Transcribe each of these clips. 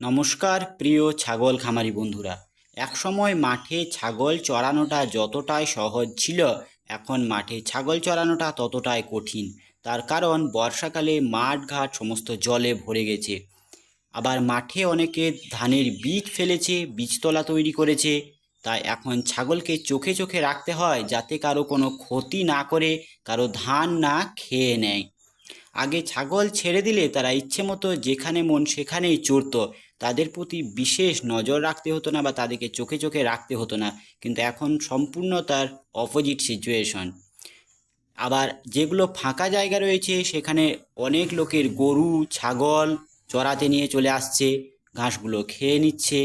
নমস্কার, প্রিয় ছাগল খামারি বন্ধুরা। একসময় মাঠে ছাগল চড়ানোটা যতটাই সহজ ছিল, এখন মাঠে ছাগল চড়ানোটা ততটাই কঠিন। তার কারণ, বর্ষাকালে মাঠ ঘাট সমস্ত জলে ভরে গেছে। আবার মাঠে অনেকে ধানের বীজ ফেলেছে, বীজতলা তৈরি করেছে। তাই এখন ছাগলকে চোখে চোখে রাখতে হয়, যাতে কারও কোনো ক্ষতি না করে, কারও ধান না খেয়ে নেয়। আগে ছাগল ছেড়ে দিলে তারা ইচ্ছে মতো যেখানে মন সেখানেই চড়তো। তাদের প্রতি বিশেষ নজর রাখতে হতো না বা তাদেরকে চোখে চোখে রাখতে হতো না। কিন্তু এখন সম্পূর্ণ তার অপোজিট সিচুয়েশন আবার যেগুলো ফাঁকা জায়গা রয়েছে, সেখানে অনেক লোকের গরু, ছাগল চড়াতে নিয়ে চলে আসছে, ঘাসগুলো খেয়ে নিচ্ছে।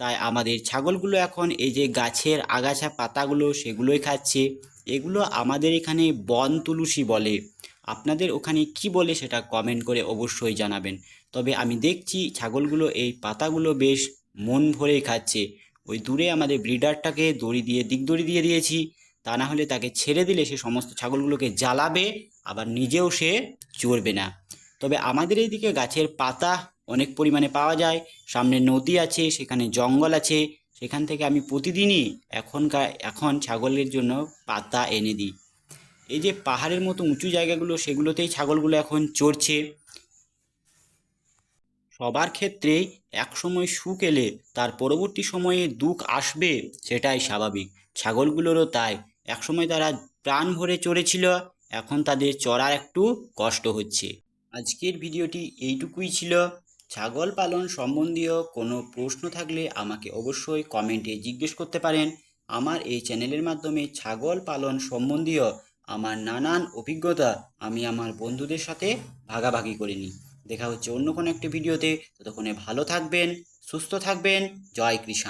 তাই আমাদের ছাগলগুলো এখন এই যে গাছের আগাছা পাতাগুলো, সেগুলোই খাচ্ছে। এগুলো আমাদের এখানে বন তুলসী বলে। আপনাদের ওখানে কি বলে সেটা কমেন্ট করে অবশ্যই জানাবেন। তবে আমি দেখছি ছাগলগুলো, এই পাতাগুলো বেশ মন ভরেই খাচ্ছে। ওই দূরে আমাদের ব্রিডারটাকে দড়ি দিয়ে, দিক দড়ি দিয়ে দিয়েছি। তা না হলে তাকে ছেড়ে দিলে সে সমস্ত ছাগলগুলোকে জ্বালাবে, আবার নিজেও সে চড়বে না। তবে আমাদের এইদিকে গাছের পাতা অনেক পরিমাণে পাওয়া যায়। সামনে নদী আছে, সেখানে জঙ্গল আছে। সেখান থেকে আমি প্রতিদিনই এখনকার, এখন ছাগলের জন্য পাতা এনে দিই। এই যে পাহাড়ের মতো উঁচু জায়গাগুলো, সেগুলোতেই ছাগলগুলো এখন চড়ছে। সবার ক্ষেত্রেই একসময় সুখ এলে, তার পরবর্তী সময়ে দুঃখ আসবে, সেটাই স্বাভাবিক। ছাগলগুলোরও তাই। একসময় তারা প্রাণ ভরে চড়েছিল, এখন তাদের চড়ার একটু কষ্ট হচ্ছে। আজকের ভিডিওটি এইটুকুই ছিল। ছাগল পালন সম্বন্ধীয় কোনো প্রশ্ন থাকলে আমাকে অবশ্যই কমেন্টে জিজ্ঞেস করতে পারেন। আমার এই চ্যানেলের মাধ্যমে ছাগল পালন সম্বন্ধীয় আমার নানান অভিজ্ঞতা আমি আমার বন্ধুদের সাথে ভাগাভাগি করে নিই দেখা হচ্ছে অন্য কোনো একটি ভিডিওতে। ততক্ষণে ভালো থাকবেন, সুস্থ থাকবেন। জয় কৃষাণ।